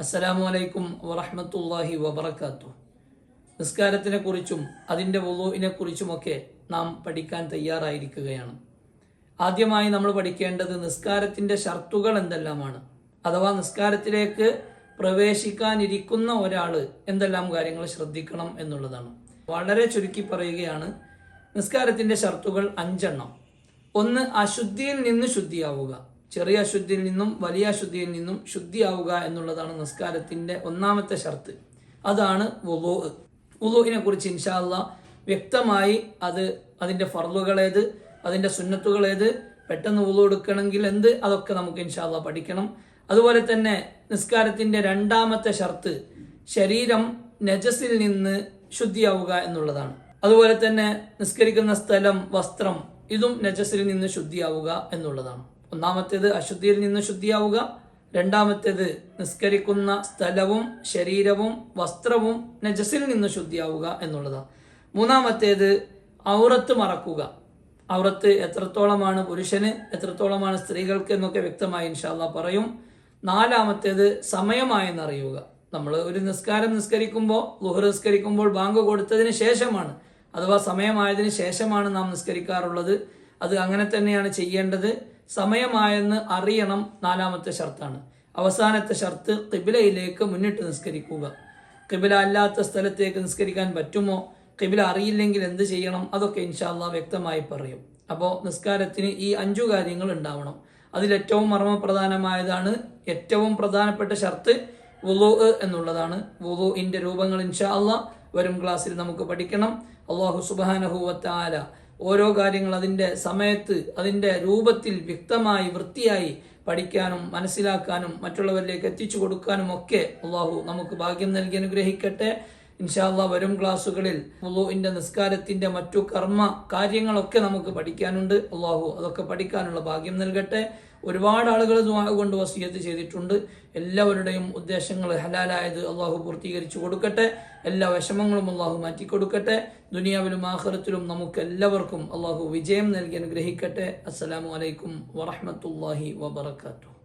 അസ്സലാമു അലൈക്കും വറഹമത്തല്ലാഹി വബർക്കാത്തു നിസ്കാരത്തിനെ കുറിച്ചും അതിന്റെ വുളുവിനെ കുറിച്ചുമൊക്കെ നാം പഠിക്കാൻ തയ്യാറായിരിക്കുകയാണ്. ആദ്യമായി നമ്മൾ പഠിക്കേണ്ടത് നിസ്കാരത്തിന്റെ ഷർത്തുകൾ എന്തെല്ലാമാണ്? അഥവാ നിസ്കാരത്തിലേക്ക് പ്രവേശിക്കാനിരിക്കുന്ന ഒരാൾ എന്തെല്ലാം കാര്യങ്ങൾ ശ്രദ്ധിക്കണം എന്നുള്ളതാണ്. വളരെ ചുരുക്കി പറയുകയാണ് നിസ്കാരത്തിന്റെ ഷർത്തുകൾ അഞ്ചെണ്ണം. ഒന്ന് അശുദ്ധിയിൽ നിന്ന് ശുദ്ധിയാവുക. ചെറിയ അശുദ്ധിയിൽ നിന്നും വലിയ അശുദ്ധിയിൽ നിന്നും ശുദ്ധിയാവുക എന്നുള്ളതാണ് നിസ്കാരത്തിന്റെ ഒന്നാമത്തെ ഷർത്ത്. അതാണ് വുളു വുളുവിനെ കുറിച്ച് ഇൻഷാല്ല വ്യക്തമായി അത് അതിന്റെ ഫർലുകളേത് അതിന്റെ സുന്നത്തുകളേത് പെട്ടെന്ന് വുളു എടുക്കണമെങ്കിൽ എന്ത് അതൊക്കെ നമുക്ക് ഇൻഷാല്ല പഠിക്കണം. അതുപോലെ തന്നെ നിസ്കാരത്തിന്റെ രണ്ടാമത്തെ ഷർത്ത് ശരീരം നജസിൽ നിന്ന് ശുദ്ധിയാവുക എന്നുള്ളതാണ്. അതുപോലെ തന്നെ നിസ്കരിക്കുന്ന സ്ഥലം വസ്ത്രം ഇതും നജസിൽ നിന്ന് ശുദ്ധിയാവുക എന്നുള്ളതാണ്. ഒന്നാമത്തേത് അശുദ്ധിയിൽ നിന്ന് ശുദ്ധിയാവുക രണ്ടാമത്തേത് നിസ്കരിക്കുന്ന സ്ഥലവും ശരീരവും വസ്ത്രവും നജസിൽ നിന്ന് ശുദ്ധിയാവുക എന്നുള്ളതാണ്. മൂന്നാമത്തേത് ഔറത്ത് മറക്കുക. ഔറത്ത് എത്രത്തോളമാണ് പുരുഷന് എത്രത്തോളമാണ് സ്ത്രീകൾക്ക് എന്നൊക്കെ വ്യക്തമായി ഇൻഷാല്ല പറയും. നാലാമത്തേത് സമയമായെന്നറിയുക. നമ്മൾ ഒരു നിസ്കാരം നിസ്കരിക്കുമ്പോൾ ലുഹർ നിസ്കരിക്കുമ്പോൾ ബാങ്ക് കൊടുത്തതിന് ശേഷമാണ് അഥവാ സമയമായതിന് ശേഷമാണ് നാം നിസ്കരിക്കാറുള്ളത്. അത് അങ്ങനെ തന്നെയാണ് ചെയ്യേണ്ടത്. സമയമായെന്ന് അറിയണം നാലാമത്തെ ഷർത്താണ്. അവസാനത്തെ ഷർത്ത് കിബിലയിലേക്ക് മുന്നിട്ട് നിസ്കരിക്കുക. കിബില അല്ലാത്ത സ്ഥലത്തേക്ക് നിസ്കരിക്കാൻ പറ്റുമോ? കിബില അറിയില്ലെങ്കിൽ എന്ത് ചെയ്യണം? അതൊക്കെ ഇൻഷാല്ല വ്യക്തമായി പറയും. അപ്പോൾ നിസ്കാരത്തിന് ഈ അഞ്ചു കാര്യങ്ങൾ ഉണ്ടാവണം. അതിലേറ്റവും മർമ്മപ്രധാനമായതാണ് ഏറ്റവും പ്രധാനപ്പെട്ട ഷർത്ത് വുളു എന്നുള്ളതാണ്. വുളുഇന്റെ രൂപങ്ങൾ ഇൻഷാ അള്ളാഹ് വരും ക്ലാസ്സിൽ നമുക്ക് പഠിക്കണം. അള്ളാഹു സുബാനഹുവത്താല ഓരോ കാര്യങ്ങൾ അതിന്റെ സമയത്ത് അതിന്റെ രൂപത്തിൽ വ്യക്തമായി വൃത്തിയായി പഠിക്കാനും മനസ്സിലാക്കാനും മറ്റുള്ളവരിലേക്ക് എത്തിച്ചു കൊടുക്കാനും ഒക്കെ അള്ളാഹു നമുക്ക് ഭാഗ്യം നൽകി അനുഗ്രഹിക്കട്ടെ. ഇൻഷാല്ല വരും ക്ലാസ്സുകളിൽ വുളുവിന്റെ നിസ്കാരത്തിന്റെ മറ്റു കർമ്മ കാര്യങ്ങളൊക്കെ നമുക്ക് പഠിക്കാനുണ്ട്. അള്ളാഹു അതൊക്കെ പഠിക്കാനുള്ള ഭാഗ്യം നൽകട്ടെ. ഒരുപാട് ആളുകൾ കൊണ്ട് വസിയത്ത് ചെയ്തിട്ടുണ്ട്. എല്ലാവരുടെയും ഉദ്ദേശങ്ങൾ ഹലാലായത് അള്ളാഹു പൂർത്തീകരിച്ചു കൊടുക്കട്ടെ. എല്ലാ വിഷമങ്ങളും അള്ളാഹു മാറ്റിക്കൊടുക്കട്ടെ ദുനിയാവിലും ആഖിറത്തിലും നമുക്ക് എല്ലാവർക്കും അള്ളാഹു വിജയം നൽകി അനുഗ്രഹിക്കട്ടെ. അസ്സലാമു അലൈക്കും വറഹ്മത്തുള്ളാഹി വബറകാതുഹു.